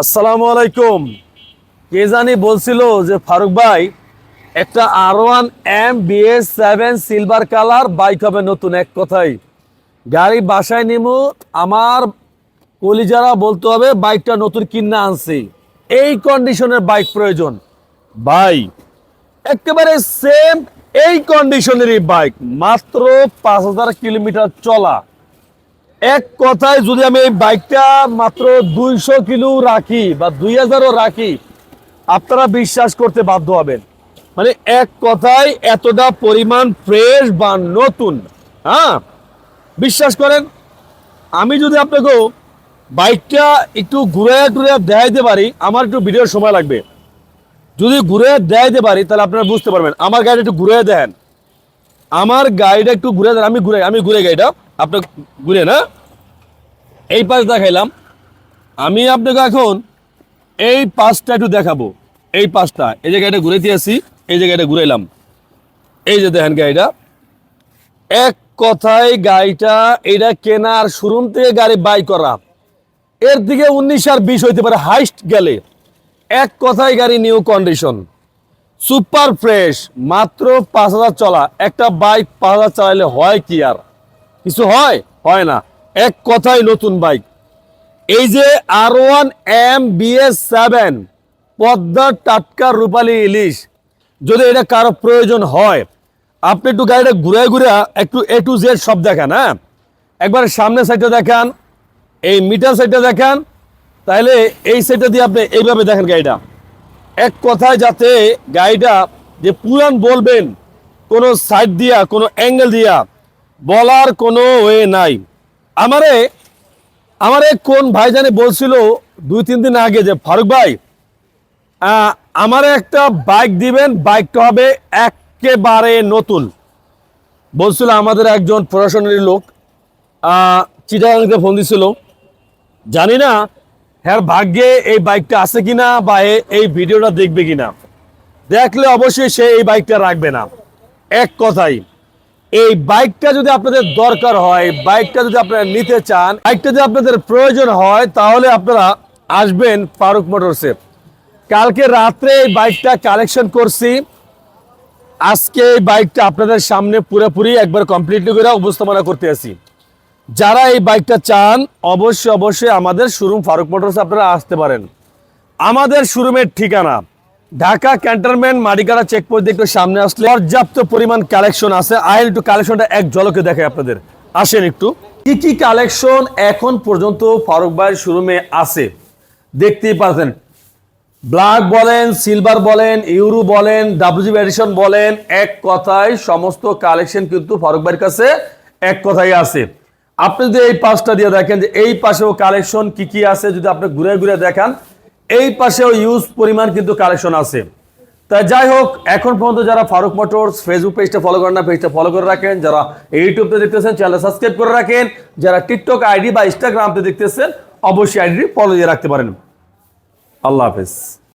আসসালামু আলাইকুম। কে জানি বলছিল যে ফারুক ভাই, একটা R one M BS seven silver colour bike হবে নতুন, এক কথাই গাড়ি বাসায় নিমু, আমার কলিজারা বলতে হবে বাইকটা নতুন কিনা আনছি। এই কন্ডিশনের বাইক প্রয়োজন। ভাই, একেবারে সেম এই কন্ডিশনেরই বাইক মাত্র পাঁচ হাজার কিলোমিটার চলা। এক কথায় যদি আমি এই বাইকটা মাত্র দুইশো কিলো রাখি বা দুই হাজারও রাখি, আপনারা বিশ্বাস করতে বাধ্য হবেন। মানে এক কথায় এতটা পরিমাণ ফ্রেশ বা নতুন হ্যাঁ? বিশ্বাস করেন, আমি যদি আপনাকে বাইকটা একটু ঘুরে টুরে দেখাইতে পারি, আমার একটু ভিডিওর সময় লাগবে। যদি ঘুরে দেখাইতে পারি, তাহলে আপনারা বুঝতে পারবেন, আমার গাড়িটা একটু ঘুরে দেন আমার গাড়িটা একটু ঘুরে দেন, আমি ঘুরে আমি ঘুরে গাড়িটা। আপনার ঘুরে না? এই পাশ দেখাইলাম। আমি আপনাকে এখন এই পাশটা একটু দেখাবো। এই পাশটা, এই যে গাড়িটা ঘুরে দিয়েছি এই যে গাড়িটা ঘুরাইলাম। এই যে দেখেন গাড়িটা। এক কথায় গাড়িটা, এটা কেনার শোরুম থেকে গাড়ি বাই করা। এর দিকে উনিশ আর বিশ হইতে পারে হাইস্ট গেলে। এক কথায় গাড়ি নিউ কন্ডিশন। সুপার ফ্রেশ, মাত্র পাঁচ হাজার চলা। একটা বাইক পাঁচ হাজার চালাইলে হয় কি আর? কিছু হয়? হয় না। এক কথায় নতুন বাইক। এই যে R one M BS seven পদ্মার টাটকা রূপালী ইলিশ। যদি এটা কারও প্রয়োজন হয়, আপনি একটু গাড়িটা ঘুরে ঘুরে একটু এ টু জেড সব দেখান হ্যাঁ? একবার সামনের সাইডটা দেখান, এই মিটার সাইডটা দেখান, তাহলে এই সাইডটা দিয়ে আপনি এইভাবে দেখেন গাড়িটা। এক কথায় যাতে গাড়িটা যে পুরান বলবেন, কোনো সাইড দিয়া, কোনো অ্যাঙ্গেল দিয়া বলার কোনো ওয়ে নাই। আমারে আমারে কোন ভাই জানে বলছিল দুই, তিন দিন আগে যে, ফারুক ভাই আমারে একটা বাইক দিবেন, বাইকটা হবে একেবারে নতুন। বলছিল আমাদের একজন প্রশাসনের লোক চিটাগাংতে ফোন দিছিল। জানি না হ্যাঁ ভাগ্যে এই বাইকটা আছে কিনা বা এই ভিডিওটা দেখবে কিনা। দেখলে অবশ্যই সে এই বাইকটা রাখবে না। এক কথাই এই বাইকটা যদি আপনাদের দরকার হয়, বাইকটা যদি আপনারা নিতে চান, বাইকটা যদি আপনাদের প্রয়োজন হয়, তাহলে আপনারা আসবেন ফারুক মোটরসে। কালকে রাত্রে এই বাইকটা কালেকশন করছি। আজকে এই বাইকটা আপনাদের সামনে পুরোপুরি একবার কমপ্লিটলি করে উপস্থাপনা করতে আসি যারা এই বাইকটা চান, অবশ্যই অবশ্যই আমাদের শোরুম ফারুক মোটরস আপনারা আসতে পারেন। আমাদের শোরুমের ঠিকানা ঢাকা ক্যান্টনমেন্ট মাডিকারা চেকপোস্ট একটু সামনে আসলে পর্যাপ্ত পরিমাণ কালেকশন আছে। আইন একটু কালেকশনটা এক ঝলকে দেখাই আপনাদের। আসেন একটু। কি কি কালেকশন এখন পর্যন্ত ফারুক ভাইয়ের শোরুমে আছে? দেখতেই পাচ্ছেন। ব্ল্যাক বলেন সিলভার বলেন ইউরো বলেন ডাব্লিউজি এডিশন বলেন, এক কথায় সমস্ত কালেকশন কিন্তু ফারুক ভাইয়ের কাছে এক কথাই আছে। আপনি যদি এই পাশটা দিয়ে দেখেন যে এই পাশেও কালেকশন কি কি আছে, যদি আপনি ঘুরে ঘুরে দেখান এই পাশেও ইউজ পরিমাণ কিন্তু কালেকশন আছে। তা যাই হোক, এখন পর্যন্ত যারা ফারুক মোটরস ফেসবুক পেজটা ফলো করেন না পেজটা ফলো করে রাখেন। যারা ইউটিউবতে দেখতেছেন চ্যানেল সাবস্ক্রাইব করে রাখেন। যারা টিকটক আইডি বা ইনস্টাগ্রামতে দেখতেছেন, অবশ্যই আইডি ফলো দিয়ে রাখতে পারেন। আল্লাহ হাফেজ।